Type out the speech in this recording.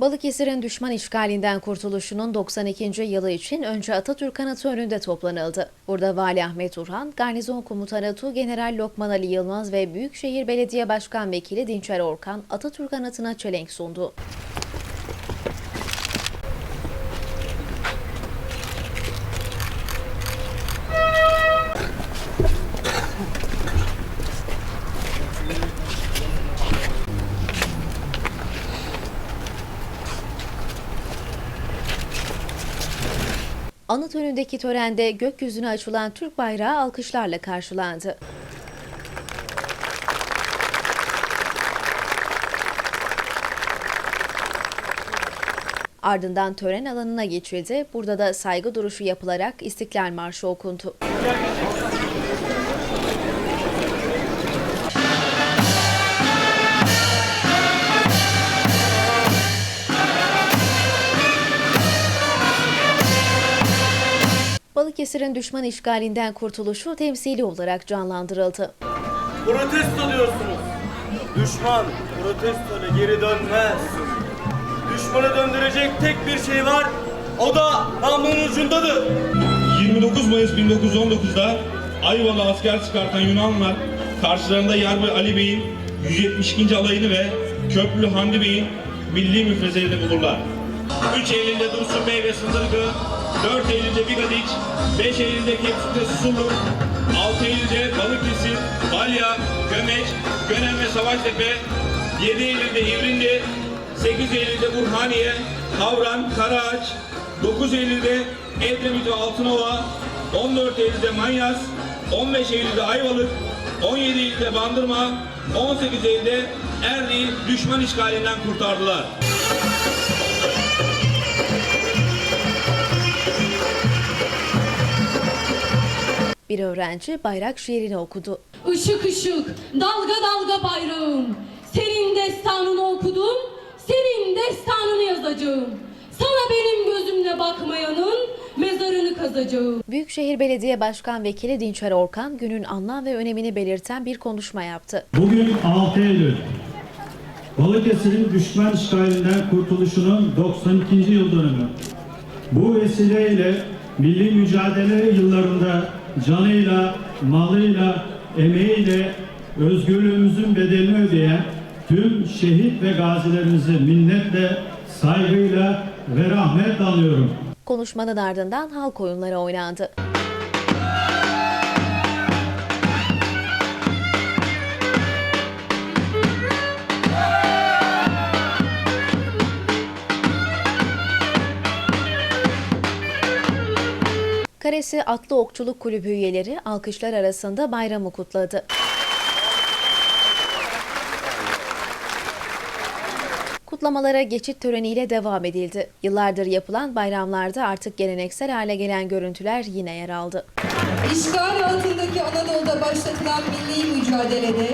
Balıkesir'in düşman işgalinden kurtuluşunun 92. yılı için önce Atatürk Anıtı önünde toplanıldı. Burada Vali Ahmet Urhan, Garnizon Komutanı Tuğgeneral Lokman Ali Yılmaz ve Büyükşehir Belediye Başkan Vekili Dinçer Orkan Atatürk Anıtı'na çelenk sundu. Anıt önündeki törende gökyüzüne açılan Türk bayrağı alkışlarla karşılandı. Ardından tören alanına geçildi. Burada da saygı duruşu yapılarak İstiklal Marşı okundu. Balıkesir'in düşman işgalinden kurtuluşu temsili olarak canlandırıldı. Protesto diyorsunuz. Düşman protestona geri dönmez. Düşmanı döndürecek tek bir şey var. O da namlunun ucundadır. 29 Mayıs 1919'da Ayvalı asker çıkartan Yunanlılar karşılarında Yarbay Ali Bey'in 172. alayını ve Köprülü Hamdi Bey'in milli müfrezelerini bulurlar. 3 Eylül'de Dursun Bey ve Sındırgı, 4 Eylül'de Bigadiç, 5 Eylül'de Kepsük'te Susurluk, 6 Eylül'de Balıkesir, Balya, Gömeç, Gönen ve Savaştepe, 7 Eylül'de İvrindi, 8 Eylül'de Burhaniye, Havran, Karaağaç, 9 Eylül'de Edremit ve Altınova, 14 Eylül'de Manyas, 15 Eylül'de Ayvalık, 17 Eylül'de Bandırma, 18 Eylül'de Erdi düşman işgalinden kurtardılar. Bir öğrenci bayrak şiirini okudu. Işık ışık, dalga dalga bayrağım. Senin destanını okudum, senin destanını yazacağım. Sana benim gözümle bakmayanın mezarını kazacağım. Büyükşehir Belediye Başkan Vekili Dinçer Orkan günün anlam ve önemini belirten bir konuşma yaptı. Bugün 6 Eylül. Balıkesir'in düşman işgalinden kurtuluşunun 92. yıl dönümü. Bu vesileyle milli mücadele yıllarında canıyla, malıyla, emeğiyle özgürlüğümüzün bedelini ödeyen tüm şehit ve gazilerimizi minnetle, saygıyla ve rahmetle anıyorum. Konuşmanın ardından halk oyunları oynandı. Karesi Atlı Okçuluk Kulübü üyeleri alkışlar arasında bayramı kutladı. Kutlamalara geçit töreniyle devam edildi. Yıllardır yapılan bayramlarda artık geleneksel hale gelen görüntüler yine yer aldı. İşgal altındaki Anadolu'da başlatılan milli mücadelede